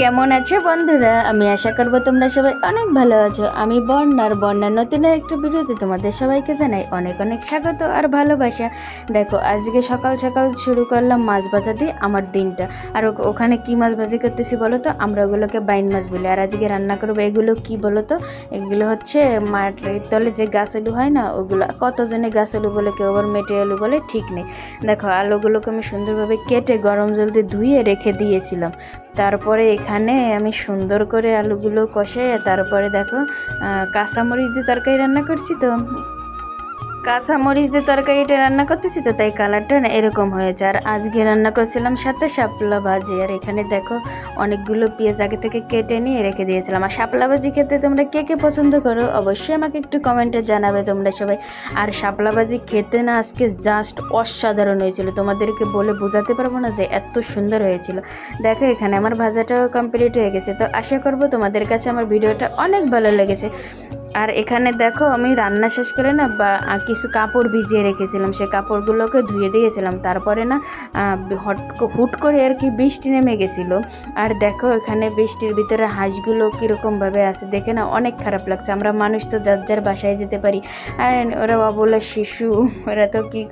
কেমন আছো বন্ধুরা? আমি আশা করব তোমরা সবাই অনেক ভালো আছো। আমি বর্ণার বর্ণার নতুন একটা ভিডিওতে তোমাদের সবাইকে জানাই অনেক অনেক স্বাগত আর ভালোবাসা। দেখো, আজকে সকাল সকাল শুরু করলাম মাছ ভাজা দিয়ে আমার দিনটা। আর ওখানে কি মাছ ভাজি করতেছি বলো তো? আমরা ওগুলোকে বাইন মাছ বলি। আর আজকে রান্না করব এগুলো কি বলো তো? এগুলো হচ্ছে মাটির তলে যে গাছ আলু হয় না, ওগুলো কতজনে গাছ আলু বলে, কেউ আবার মেটে আলু বলে, ঠিক নেই। দেখো, আলুগুলোকে আমি সুন্দরভাবে কেটে গরম জল দিয়ে ধুয়ে রেখে দিয়েছিলাম। তারপরে এখানে আমি সুন্দর করে আলুগুলো কষে তারপরে দেখো কাঁচামরিচ দিয়ে তরকারি রান্না করছি তো। কাঁচামরিচ দিয়ে তরকারিটা রান্না করতেছি তো তাই কালারটা না এরকম হয়েছে। আর আজকে রান্না করছিলাম সাথে শাপলা ভাজি। আর এখানে দেখো অনেকগুলো পেঁয়াজ আগে থেকে কেটে নিয়ে রেখে দিয়েছিলাম। আর শাপলা ভাজি খেতে তোমরা কে কে পছন্দ করো অবশ্যই আমাকে একটু কমেন্টে জানাবে তোমরা সবাই। আর শাপলা ভাজি খেতে না আজকে জাস্ট অসাধারণ হয়েছিল। তোমাদেরকে বলে বোঝাতে পারব না যে এত সুন্দর হয়েছিল। দেখো এখানে আমার ভাজাটাও কমপ্লিট হয়ে গেছে। তো আশা করব তোমাদের কাছে আমার ভিডিওটা অনেক ভালো লেগেছে। আর এখানে দেখো, আমি রান্না শেষ করে না বা কিছু কাপড় ভিজিয়ে রেখেছিলাম। সে কাপড়গুলোকে ধুয়ে দিয়েছিলাম। তারপরে না হট হুট করে আর কি বৃষ্টি নেমে গেছিল। আর দেখো, এখানে বৃষ্টির ভিতরে হাঁসগুলো কীরকমভাবে আছে, দেখে না অনেক খারাপ লাগছে। আমরা মানুষ তো যার যার বাসায় যেতে পারি। আর ওরা অবলা শিশু, ওরা তো কী